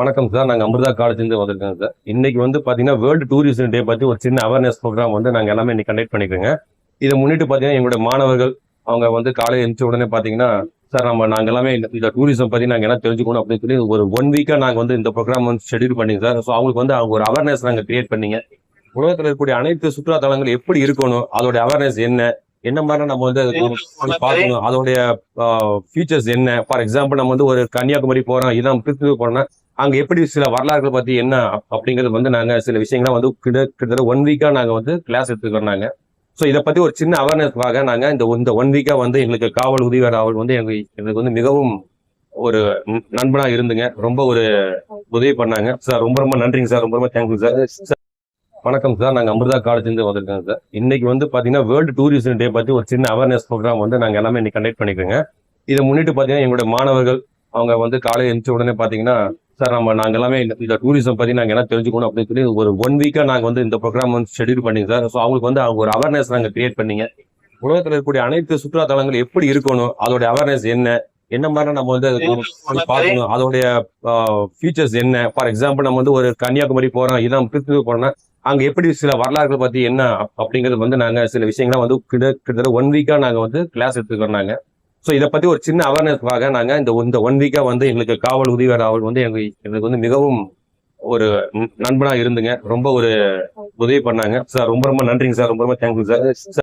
வணக்கம் சார். நாங்கள் அமிர்தா காலேஜ்லேருந்து வந்திருக்கோங்க சார். இன்னைக்கு வந்து பார்த்தீங்கன்னா வேர்ல்டு டூரிசம் டே பற்றி ஒரு சின்ன அவேர்னஸ் ப்ரோக்ராம் வந்து நாங்கள் எல்லாமே இன்னைக்கு கண்டக்ட் பண்ணிக்கிறோங்க. இதை முன்னிட்டு பார்த்தீங்கன்னா எங்களுடைய மாணவர்கள் அவங்க வந்து காலையில் எழுந்த உடனே பார்த்தீங்கன்னா சார் நம்ம நாங்கள் எல்லாமே இந்த- டூரிசம் பற்றி நாங்கள் என்ன தெரிஞ்சுக்கணும்? அப்படின்னு சொல்லி ஒரு ஒன் வீக்காக நாங்கள் வந்து இந்த ப்ரோக்ராம் வந்து ஷெடியூல் பண்ணிங்க சார். ஸோ அவங்களுக்கு வந்து அவங்க ஒரு அவேர்னஸ் நாங்கள் கிரியேட் பண்ணீங்க. உலகத்தில் இருக்கக்கூடிய அனைத்து சுற்றுலா தலங்கள் எப்படி இருக்கணும் அதோட அவேர்னஸ் என்ன என்ன மாதிரி நம்ம வந்து பார்க்கணும் அதோடைய ஃபீச்சர்ஸ் என்ன? ஃபார் எக்ஸாம்பிள் நம்ம வந்து ஒரு கன்னியாகுமரி போறோம் இதான் திருப்பூர் போறோம்னா அங்க எப்படி சில வரலாறுகளை பத்தி என்ன அப்- அப்படிங்கிறது வந்து நாங்க சில விஷயங்களை வந்து கிட்ட கிட்டத்தட்ட ஒன் வீக்கா நாங்க வந்து கிளாஸ் எடுத்துக்கிறோம் நாங்க. ஸோ இதை பத்தி ஒரு சின்ன அவேர்னஸ்க்காக நாங்க இந்த இந்த ஒன் வீக்கா வந்து எங்களுக்கு காவல் உதவியாளர் அவள் வந்து எங்களுக்கு எங்களுக்கு வந்து மிகவும் ஒரு ந- நண்பனா இருந்துங்க. ரொம்ப ஒரு உதவி பண்ணாங்க. சார் ரொம்ப ரொம்ப நன்றிங்க சார் ரொம்ப ரொம்ப தேங்க்யூ சார் சார் வணக்கம் சார் நாங்கள் அமிர்தா காலேஜ்லேருந்து வந்திருக்கோங்க சார் இன்னைக்கு வந்து பார்த்தீங்கன்னா வேர்ல்டு டூரிசம் டே பற்றி ஒரு சின்ன அவேர்னஸ் ப்ரோக்ராம் வந்து நாங்கள் எல்லாமே இன்னைக்கு கண்டக்ட் பண்ணிக்கிறோங்க இதை முன்னிட்டு பார்த்தீங்கன்னா எங்களுடைய மாணவர்கள் அவங்க வந்து காலையில் எழுந்த உடனே பார்த்தீங்கன்னா சார் நம்ம நாங்கள் எல்லாமே இந்த- டூரிசம் பற்றி நாங்கள் என்ன தெரிஞ்சுக்கணும் அப்படின்னு சொல்லி ஒரு ஒன் வீக்காக நாங்கள் வந்து இந்த ப்ரோக்ராம் வந்து ஷெடியூல் பண்ணிங்க சார். ஸோ அவங்களுக்கு வந்து அவங்க ஒரு அவேர்னஸ் நாங்கள் கிரியேட் பண்ணீங்க. உலகத்தில் இருக்கக்கூடிய அனைத்து சுற்றுலா தலங்கள் எப்படி இருக்கணும் அதோட அவேர்னஸ் என்ன என்ன மாதிரி நம்ம வந்து பார்க்கணும் அதோடைய ஃபீச்சர்ஸ் என்ன. ஃபார் எக்ஸாம்பிள் நம்ம வந்து ஒரு கன்னியாகுமரி போறோம் இதான் திருப்பூர் போறோம்னா அங்க எப்படி சில வரலாறுகளை பத்தி என்ன அப்- அப்படிங்கிறது வந்து நாங்க சில விஷயங்களை வந்து கிட்ட கிட்டத்தட்ட ஒன் வீக்கா நாங்க வந்து கிளாஸ் எடுத்துக்கிறோம் நாங்க. ஸோ இதை பத்தி ஒரு சின்ன அவேர்னஸ்க்காக நாங்க இந்த இந்த ஒன் வீக்கா வந்து எங்களுக்கு காவல் உதவியாளர் அவள் வந்து எங்களுக்கு எங்களுக்கு வந்து மிகவும் ஒரு நண்பனாக நண்பனா இருந்துங்க. ரொம்ப ஒரு உதவி பண்ணாங்க. சார் ரொம்ப ரொம்ப நன்றிங்க சார் ரொம்ப ரொம்ப தேங்க்யூ சார்